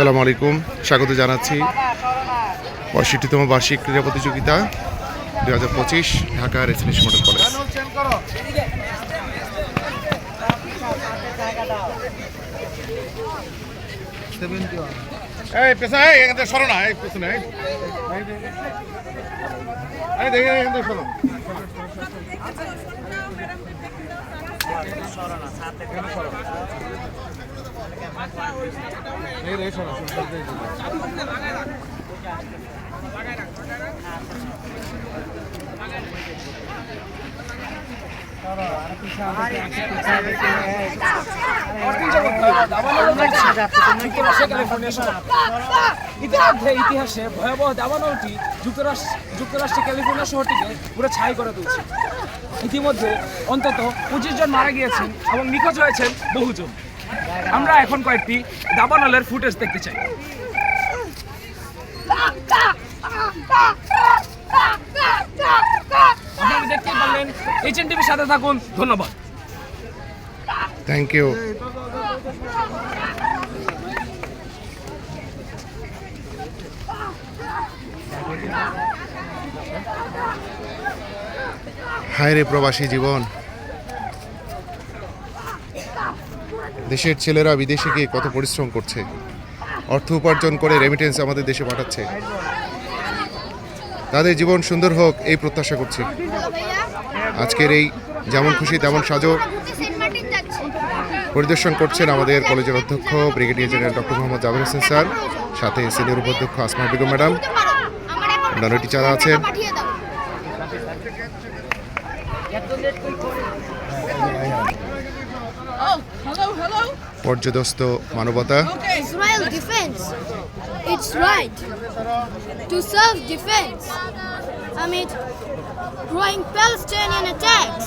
আসসালামু আলাইকুম। স্বাগত জানাচ্ছি পঁয়ষট্টিতম বার্ষিক ক্রীড়া প্রতিযোগিতা দু হাজার পঁচিশ ঢাকা রেসিডেন্সি মডেল কলেজ। এই না ইতিহাসে ভয়াবহ দাবানলটি যুক্তরাষ্ট্র যুক্তরাষ্ট্রের ক্যালিফোর্নিয়া শহরটিকে পুরো ছাই করে তুলছে। ইতিমধ্যে অন্তত পঁচিশ জন মারা গিয়েছেন এবং নিখোঁজ হয়েছেন বহুজন। আমরা এখন কয়েকটি দাবানলের ফুটেজ দেখতে চাই। আপনারা দেখতে পারলেন এইচএন টিভির সাথে থাকুন ধন্যবাদ। থ্যাংক ইউ হায় রে প্রবাসী জীবন। দেশের ছেলেরা বিদেশে গিয়ে কত পরিশ্রম করছে। অর্থ উপার্জন করে রেমিটেন্স আমাদের দেশে পাঠাচ্ছে। তাদের জীবন সুন্দর হোক এই প্রত্যাশা করছি। আজকের এই যেমন খুশি তেমন সাজো পরিদর্শন করছেন আমাদের কলেজের অধ্যক্ষ brigadier general doctor Mohammad Jaber Hossain sir সাথে সিনিয়র উপাধ্যক্ষ আসমা বেগম ম্যাডাম। অন্যান্য টিচাররা আছেন। পর্যদস্ত মানবতা। Israel defense. It's right to serve defense amid growing Palestinian attacks.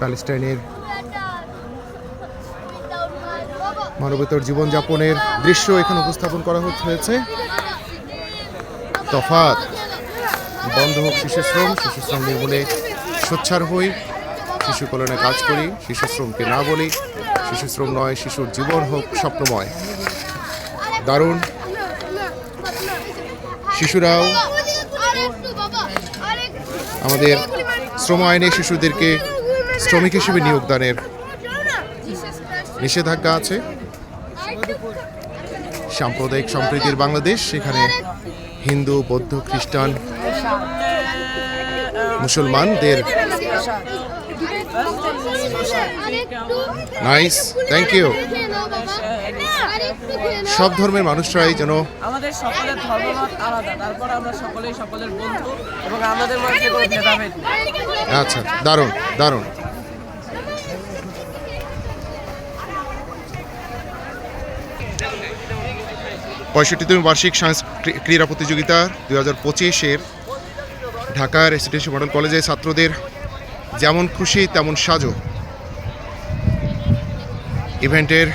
প্যালেস্টাইনের মানবতার জীবনযাপনের দৃশ্য এখানে উপস্থাপন করা হয়েছে। তফাৎ। বন্ধ হোক শিশুশ্রম শিশুশ্রম নির্মূলে সোচ্চার হই, শিশু কল্যাণে কাজ করি শিশুশ্রমকে না বলি শিশুশ্রম নয়, শিশুর জীবন হোক স্বপ্নময়। দারুণ। শিশুরাও আমাদের শ্রম আইনে শিশুদেরকে শ্রমিক হিসেবে নিয়োগদানের নিষেধাজ্ঞা আছে। সাম্প্রদায়িক সম্প্রীতির বাংলাদেশ, সেখানে হিন্দু, বৌদ্ধ, খ্রিস্টান মুসলমানদের। নাইস থ্যাংক ইউ সব ধর্মের মানুষরাই যেন আমাদের সকলের ধর্মমত আলাদা তারপর আমরা সকলেই সকলের বন্ধু এবং আমাদের মধ্যে কোনো ভেদাভেদ নেই। আচ্ছা দারুণ দারুণ। পঁয়ষট্টিতম বার্ষিক ক্রীড়া প্রতিযোগিতা দু হাজার পঁচিশের ঢাকা রেসিডেন্সি মডেল কলেজের ছাত্রদের যেমন খুশি, তেমন সাজো। ইভেন্টের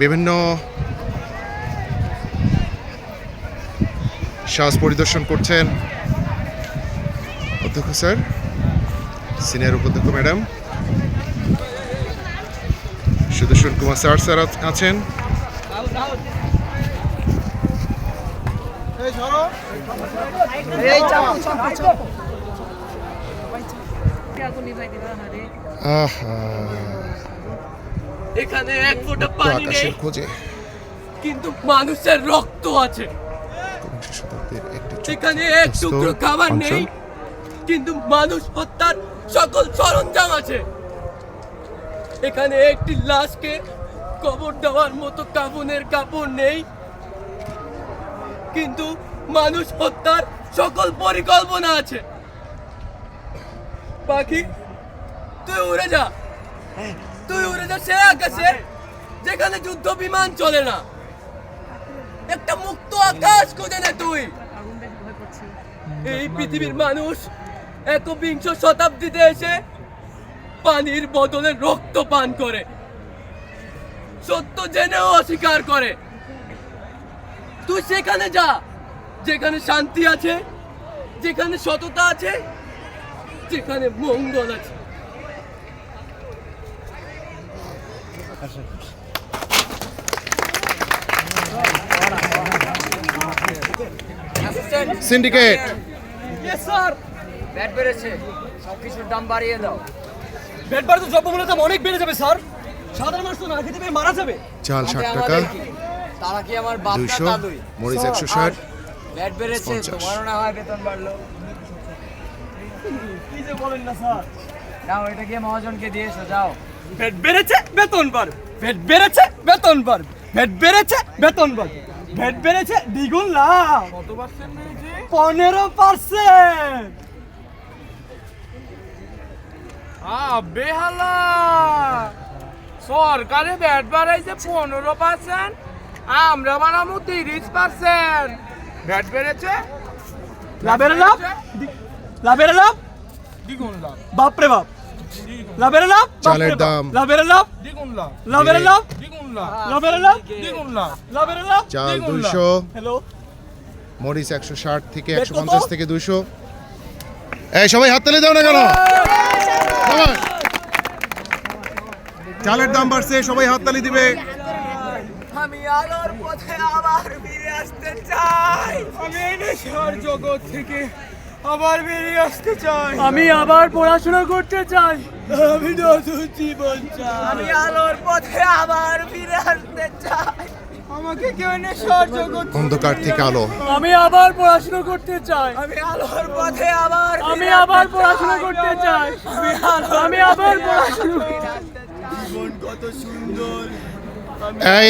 বিভিন্ন সাজ পরিদর্শন করছেন অধ্যক্ষ স্যার সিনিয়র উপাধ্যক্ষ madam, Sudarshan Kumar sir sir আছেন। এখানে এক ফোঁটা পানি নেই। খোঁজে। কিন্তু মানুষের রক্ত আছে। এখানে এক টুকরো খাবার নেই কিন্তু মানুষ হত্যার সকল সরঞ্জাম আছে। এখানে একটি লাশকে কবর দেওয়ার মতো কাপনের কাপড় নেই। কিন্তু মানুষ হত্যার সকল পরিকল্পনা আছে। পাখি, তুই উড়ে যা। তুই উড়ে যা সে আকাশে, যেখানে যুদ্ধ বিমান চলে না। একটা মুক্ত আকাশ খুঁজে নে তুই। এই পৃথিবীর মানুষ একবিংশ শতাব্দীতে এসে পানির বদলে রক্ত পান করে। সত্য জেনেও অস্বীকার করে। তুই সেখানে যা যেখানে শান্তি আছে যেখানে সততা আছে যেখানে মঙ্গল আছে। সিন্ডিকেট ব্যাট বেড়েছে সব কিছুর দাম বাড়িয়ে দাও। ব্যাট বার তো দ্রব্যমূল্যের দাম অনেক বেড়ে যাবে স্যার সাধারণ মানুষ তো না খেতে পেয়ে মারা যাবে। চাল ষাট টাকা। কি? তারা কি আমার দাদুই? মরিচ একশো ষাট ব্যাট বেড়েছে তোমারও না হয় বেতন বাড়লো। কি যে বলেন না স্যার? যাও এটা গিয়ে মহাজনকে দিয়ে এসো যাও। ভেট বেড়েছে বেতন বাড়বে ভেট বেড়েছে বেতন বাড়বে ভেট বেড়েছে বেতন বাড়বে ভেট বেড়েছে দ্বিগুণ লাভ। কত পার্সেন্ট পনেরো পার্সেন্ট বেহালা। সরকারে ব্যাট বাড়াইছে? পনেরো পার্সেন্ট আমরা বানাবো তিরিশ পার্সেন্ট ব্যাট বেড়েছে? লাভের লাভ? লাভের লাভ? দ্বিগুণ লাভ। বাপরে বাপ। লাভের লাভ? চালের দাম। লাভের লাভ? দ্বিগুণ লাভ। লাভের লাভ? দ্বিগুণ লাভ। লাভের লাভ? দ্বিগুণ লাভ। লাভের লাভ? চাল দুইশো। হ্যালো। মরিচ একশো ষাট থেকে একশো? পঞ্চাশ থেকে দুইশো। এই সবাই হাত তালি দাও না কেন? চালের দাম বাড়ছে সবাই হাত তালি দিবে। আমি আলোর পথে আবার ফিরে আসতে চাই। আমি এই নেশার জগৎ থেকে আবার বেরিয়ে আসতে চাই। আমি আবার পড়াশোনা করতে চাই। আমি নতুন জীবন চাই। আমি আলোর পথে আবার ফিরে আসতে চাই। আমাকে কেউ নেশার জগৎ অন্ধকার থেকে আলো। আমি আবার পড়াশোনা করতে চাই। আমি আলোর পথে আবার আমি আবার পড়াশোনা করতে চাই। আমি আবার পড়াশোনা এই,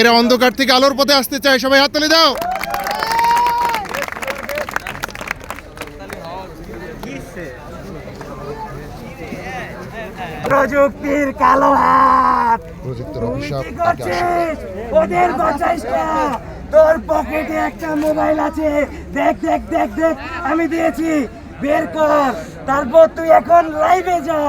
এরা অন্ধকার থেকে আলোর পথে আসতে চায়। সবাই হাত তালি দাও। প্রযুক্তির কালো হাত। ওদের বাঁচাইস না। তোর পকেটে একটা মোবাইল আছে। দেখ দেখ দেখ দেখ। আমি দিয়েছি। বের কর। তারপর তুই এখন লাইভে যা।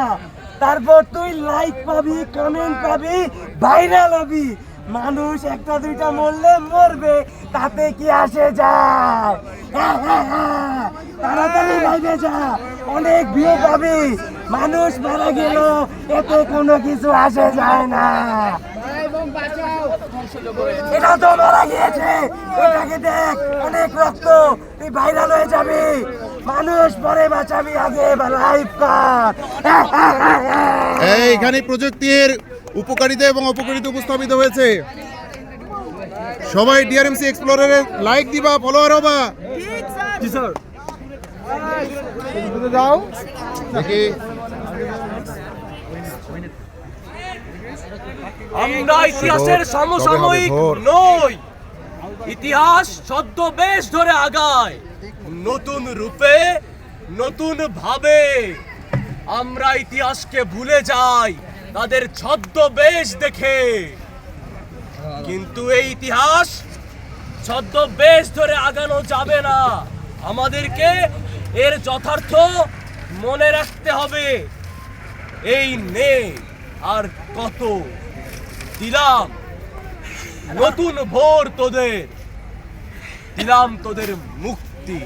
তারপর তুই লাইক পাবি কমেন্ট পাবি ভাইরাল হবি। মানুষ একটা দুইটা মরলে মরবে তাতে কি আসে যায়? হ্যাঁ, হ্যাঁ, হ্যাঁ। তাড়াতাড়ি লাইভে যা। অনেক ভিউ পাবি। মানুষ মারা গেল এতে কোনো কিছু আসে যায় না। এটা তো মারা গিয়েছে। ওটাকে দেখ অনেক রক্ত। তুই ভাইরাল হয়ে যাবি। মানুষ পরে বাঁচাবি আগে লাইভ কর এইখানে প্রযুক্তির উপকারিতা এবং অপকারিতা উপস্থাপিত হয়েছে। সবাই ডিআরএমসি এক্সপ্লোরারে লাইক দিবা ফলোয়ার হবা। জি স্যার দাও দেখি। আমরা ইতিহাসের সমসাময়িক নই। ইতিহাস ছদ্মবেশ ধরে আগায়। নতুন রূপে নতুন ভাবে। আমরা ইতিহাসকে ভুলে যাই। তাদের ছদ্মবেশ দেখে। কিন্তু এই ইতিহাস ছদ্মবেশ ধরে আগানো যাবে না। আমাদেরকে এর যথার্থ মনে রাখতে হবে। এই নে আর কত দিলাম। নতুন ভোর তোদের। দিলাম তোদের মুক্তি।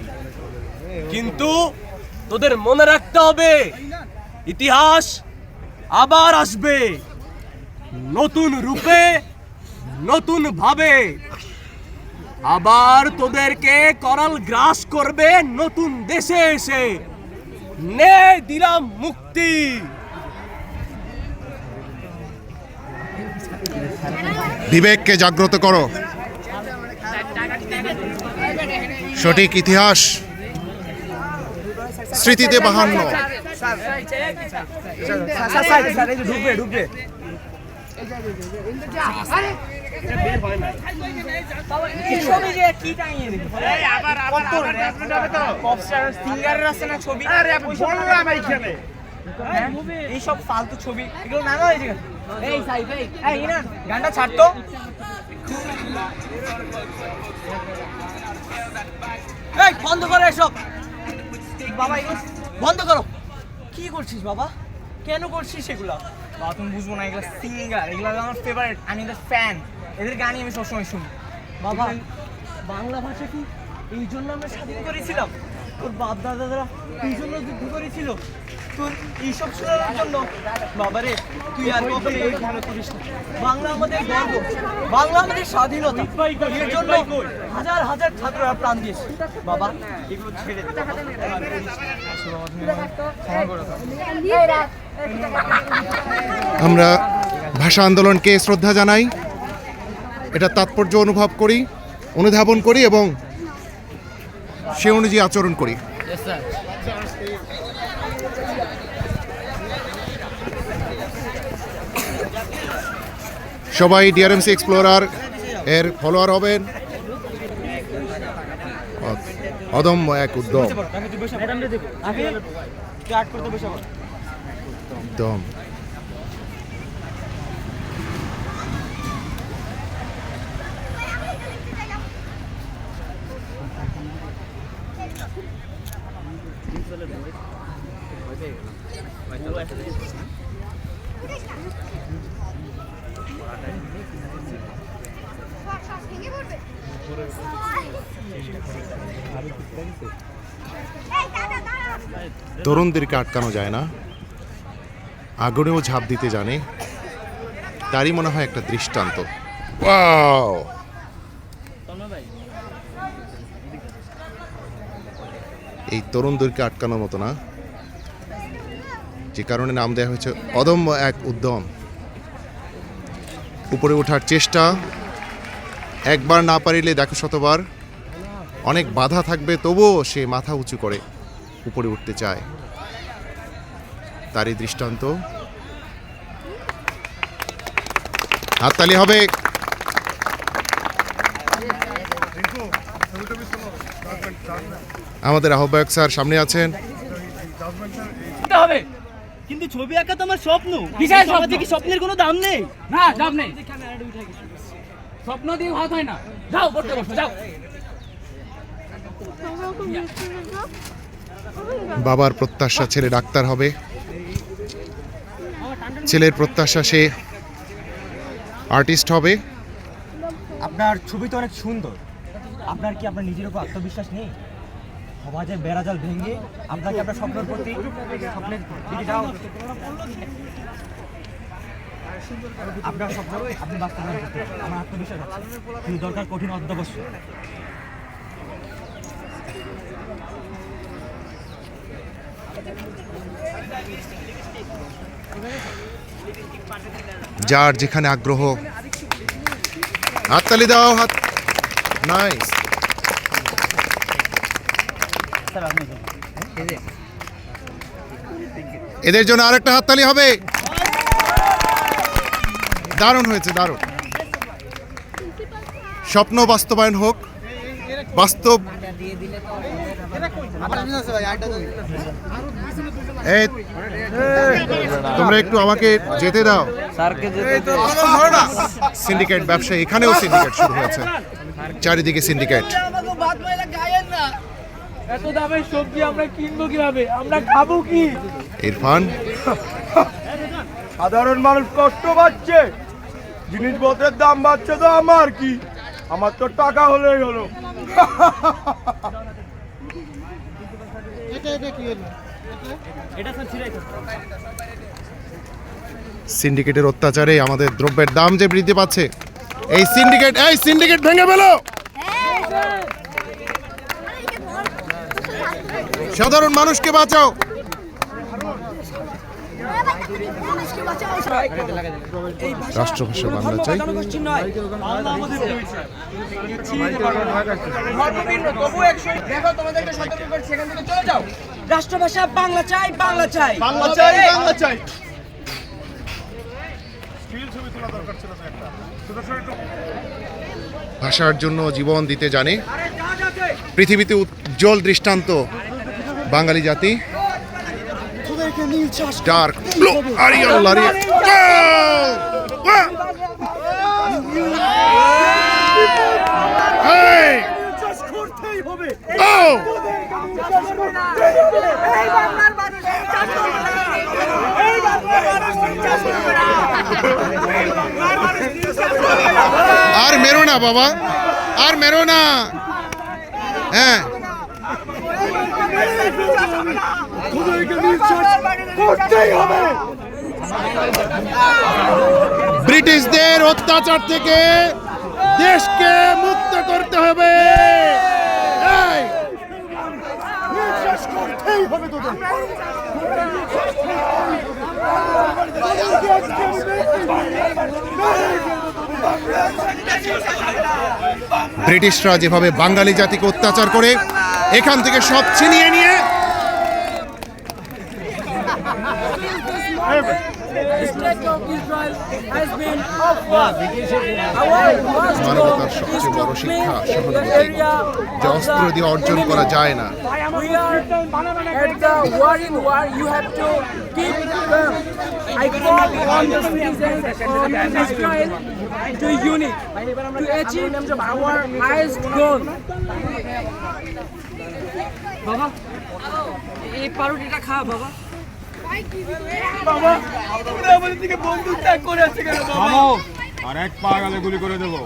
কিন্তু তোদের মনে রাখতে হবে, ইতিহাস আবার আসবে। নতুন রূপে, নতুন ভাবে। আবার তোদেরকে করাল গ্রাস করবে নতুন দেশে এসে। নে দিলাম মুক্তি। বিবেককে জাগ্রত করো। সঠিক ইতিহাস স্মৃতিতে বাহান্ন। এইসব ফালতু ছবি এগুলো নানা হয়েছে গানটা ছাড়তো বন্ধ করো এসব। বাবা বন্ধ করো। কি করছিস বাবা? কেন করছিস এগুলো? বাবা তুমি বুঝব না এগুলো সিঙ্গার এগুলো আমার ফেভারিট আমি এদের ফ্যান এদের গানই আমি সবসময় শুনি। বাবা বাংলা ভাষা কি এই জন্য আমরা স্বাধীন করেছিলাম? তোর বাপ দাদা দাদারা এই জন্য যুদ্ধ করেছিল? এইসব শোনানোর জন্য বাবারে তুই আর কখনো এই করিস না। বাংলা আমাদের গর্ব বাংলা আমাদের স্বাধীনতা। এর জন্য হাজার হাজার ছাত্ররা প্রাণ দিয়েছে। বাবা এগুলো ছেড়ে দে। আমরা ভাষা আন্দোলনকে শ্রদ্ধা জানাই। এটা তাৎপর্য অনুভব করি অনুধাবন করি এবং সে অনুযায়ী আচরণ করি। সবাই ডিআরএমসি এক্সপ্লোরার এর ফলোয়ার হবেন অদম্য এক উদ্যম উদ্যম তরুণদেরকে আটকানো যায় না। আগুনেও ঝাঁপ দিতে জানে। তারই মনে হয় একটা দৃষ্টান্ত। Wow! এই তরুণদেরকে আটকানোর মতো না। যে কারণে নাম দেওয়া হয়েছে অদম্য এক উদ্যম। উপরে ওঠার চেষ্টা। একবার না পারিলে দেখো শতবার। অনেক বাধা থাকবে তবুও সে মাথা উঁচু করে উপরে উঠতে চায়। তারই দৃষ্টান্ত। হাততালি হবে। আমাদের আহ্বায়ক স্যার সামনে আছেন। হবে। কিন্তু ছবি আঁকা তো আমার স্বপ্ন। কিসের স্বপ্ন? কি স্বপ্নের কোনো দাম নেই? না দাম নেই। স্বপ্ন দিয়ে ভাত হয় না। যাও পড়তে বসো যাও। বাবার প্রত্যাশা ছেলে ডাক্তার হবে। ছেলের প্রত্যাশা সে আর্টিস্ট হবে। আপনার ছবি তো অনেক সুন্দর। আপনার কি আপনার নিজের উপর আত্মবিশ্বাস নেই? সমাজের বেড়াজাল ভেঙে আপনাকে আপনার স্বপ্নের প্রতি স্বপ্নের দিকে যাও আপনার আপনি বাস্তবায়ন করতে আমার আত্মবিশ্বাস আছে কিন্তু দরকার কঠিন যার যেখানে আগ্রহ। হাততালি দাও, হাত নাই এদের জন্য আরেকটা হাততালি হবে। দারুণ হয়েছে, দারুণ। স্বপ্ন বাস্তবায়ন হোক, বাস্তব এই, তোমরা একটু আমাকে যেতে দাও। সিন্ডিকেট ব্যবসা এখানেও সিন্ডিকেট শুরু হয়েছে। চারিদিকে সিন্ডিকেট। এত দামের সবজি আমরা কিনবো কীভাবে আমরা খাব কি ইরফান? সাধারণ মানুষ কষ্ট পাচ্ছে। জিনিসপত্রের দাম বাড়ছে তো আমার কি? আমার তো টাকা হলেই হলো। সিন্ডিকেটের অত্যাচারে আমাদের দ্রব্যের দাম যে বৃদ্ধি পাচ্ছে এই সিন্ডিকেট এই সিন্ডিকেট ভেঙে ফেলো! সাধারণ মানুষকে বাঁচাও রাষ্ট্রভাষা বাংলা চাই জনগোষ্ঠী নয় তবু একশো দেখো তোমাদেরকে সতর্ক করে সেখান থেকে চলে যাও রাষ্ট্রভাষা বাংলা চাই বাংলা চাই। বাংলা চাই বাংলা চাই। ভাষার জন্য জীবন দিতে জানে। পৃথিবীতে উজ্জ্বল দৃষ্টান্ত বাঙালি জাতি। ডার্ক ব্লু আরিয়াল লারিয়া আর মেরো না বাবা আর মেরো না হ্যাঁ ব্রিটিশদের অত্যাচার থেকে দেশকে মুক্ত করতে হবে! ব্রিটিশরা যেভাবে বাঙালি জাতিকে অত্যাচার করে, এখান থেকে সব ছিনিয়ে নিয়ে মানবতার সবচেয়ে বড় শিক্ষা সহানুভূতি যে অস্ত্র দিয়ে অর্জন করা যায় না. I call on the citizens of Israel to unite to achieve our highest goal. বাবা এই পাউরুটিটা খা বাবা আর এক পা গেলে গুলি করে দেবো।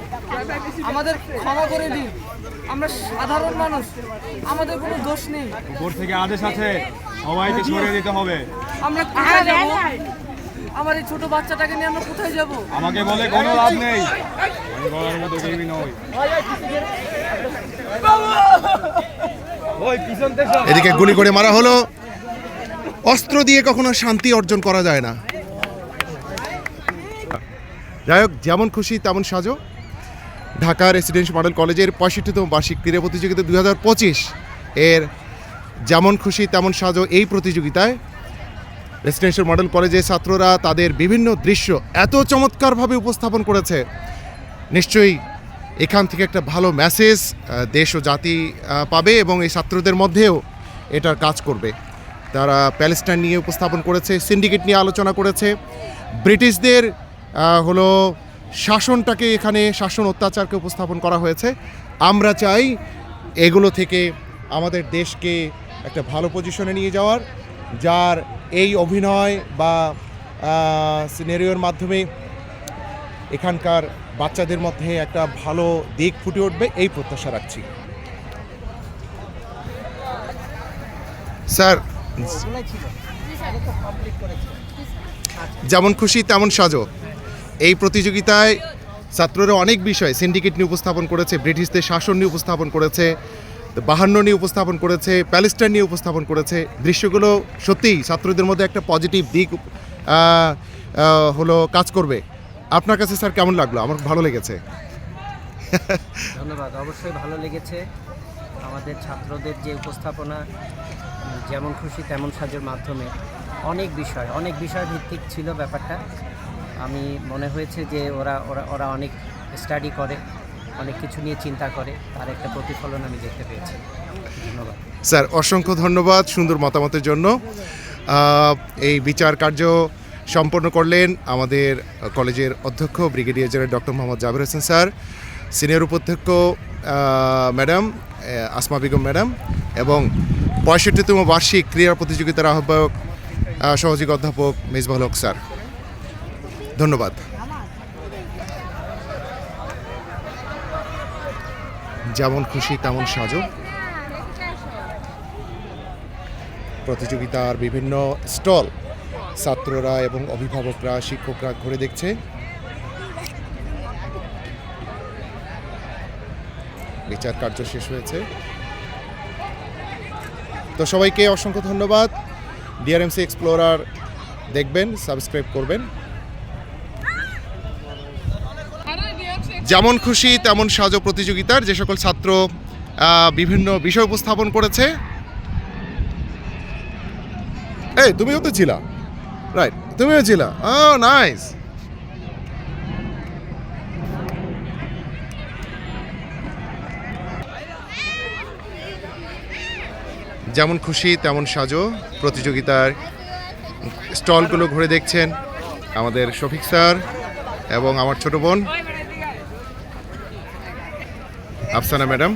আমাদের ক্ষমা করে দিন। আমরা সাধারণ মানুষ। আমাদের কোনো দোষ নেই। উপর থেকে আদেশ আছে সবাইকে সরিয়ে দিতে হবে। আমরা কোথায় যাব? আমার এই ছোট বাচ্চাটাকে নিয়ে আমরা কোথায় যাব? আমাকে বলে কোনো লাভ নেই। আমি বলার মতো কেউই নই। এদিকে গুলি করে মারা হলো। অস্ত্র দিয়ে কখনো শান্তি অর্জন করা যায় না। যাই হোক, যেমন খুশি তেমন সাজো। ঢাকা রেসিডেন্সিয়াল মডেল কলেজের পঁয়ষট্টিতম বার্ষিক ক্রীড়া প্রতিযোগিতা দু হাজার পঁচিশ এর যেমন খুশি তেমন সাজো এই প্রতিযোগিতায়। রেসিডেন্সিয়াল মডেল কলেজের ছাত্ররা তাদের বিভিন্ন দৃশ্য এত চমৎকারভাবে উপস্থাপন করেছে। নিশ্চয়ই এখান থেকে একটা ভালো মেসেজ দেশ ও জাতি পাবে এবং এই ছাত্রদের মধ্যেও এটার কাজ করবে। তারা প্যালেস্টাইন নিয়ে উপস্থাপন করেছে সিন্ডিকেট নিয়ে আলোচনা করেছে। ব্রিটিশদের হলো শাসনটাকে এখানে, শাসন অত্যাচারকে উপস্থাপন করা হয়েছে। আমরা চাই এগুলো থেকে আমাদের দেশকে একটা ভালো পজিশনে নিয়ে যাওয়ার, যার এই অভিনয় বা সিনেরিওর মাধ্যমে এখানকার বাচ্চাদের মধ্যে একটা ভালো দিক ফুটে উঠবে, এই প্রত্যাশা রাখছি। স্যার যেমন খুশি তেমন সাজো। এই প্রতিযোগিতায় ছাত্ররা অনেক বিষয় সিন্ডিকেট নিয়ে উপস্থাপন করেছে ব্রিটিশদের শাসন নিয়ে উপস্থাপন করেছে বাহান্ন নিয়ে উপস্থাপন করেছে প্যালেস্টাইন নিয়ে উপস্থাপন করেছে। দৃশ্যগুলো সত্যিই ছাত্রদের মধ্যে একটা পজিটিভ দিক হলো কাজ করবে। আপনার কাছে স্যার কেমন লাগল? আমার ভালো লেগেছে। ধন্যবাদ। অবশ্যই ভালো লেগেছে। আমাদের ছাত্রদের যে উপস্থাপনা, যেমন খুশি তেমন সাজের মাধ্যমে অনেক বিষয় অনেক বিষয় ভিত্তিক ছিল ব্যাপারটা। আমি, মনে হয়েছে যে ওরা ওরা ওরা অনেক স্টাডি করে, অনেক কিছু নিয়ে চিন্তা করে, তার একটা প্রতিফলন আমি দেখতে পেয়েছি। ধন্যবাদ। স্যার, অসংখ্য ধন্যবাদ সুন্দর মতামতের জন্য। এই বিচার কার্য সম্পন্ন করলেন আমাদের কলেজের অধ্যক্ষ brigadier general doctor Mohammad Jabir Hossain sir. Senior উপাধ্যক্ষ ম্যাডাম আসমা বেগম ম্যাডাম এবং পঁয়ষট্টিতম বার্ষিক ক্রীড়া প্রতিযোগিতার আহ্বায়ক আহ, সহযোগী অধ্যাপক মেজবাহুল হক স্যার। ধন্যবাদ। যেমন খুশি তেমন সাজো। প্রতিযোগিতার বিভিন্ন স্টল ছাত্ররা এবং অভিভাবকরা শিক্ষকরা ঘুরে দেখছে। বিচার কার্য শেষ হয়েছে। তো সবাইকে অসংখ্য ধন্যবাদ। ডিআরএমসি এক্সপ্লোরার দেখবেন, সাবস্ক্রাইব করবেন। যেমন খুশি, তেমন সাজো প্রতিযোগিতার যে সকল ছাত্র বিভিন্ন বিষয় উপস্থাপন করেছে। এই, তুমিও তো ছিলা। রাইট তুমিও ছিলা। ও নাইস যেমন খুশি, তেমন সাজো। প্রতিযোগিতার স্টলগুলো ঘুরে দেখছেন আমাদের শফিক স্যার এবং আমার ছোট বোন। আফসানা ম্যাডাম।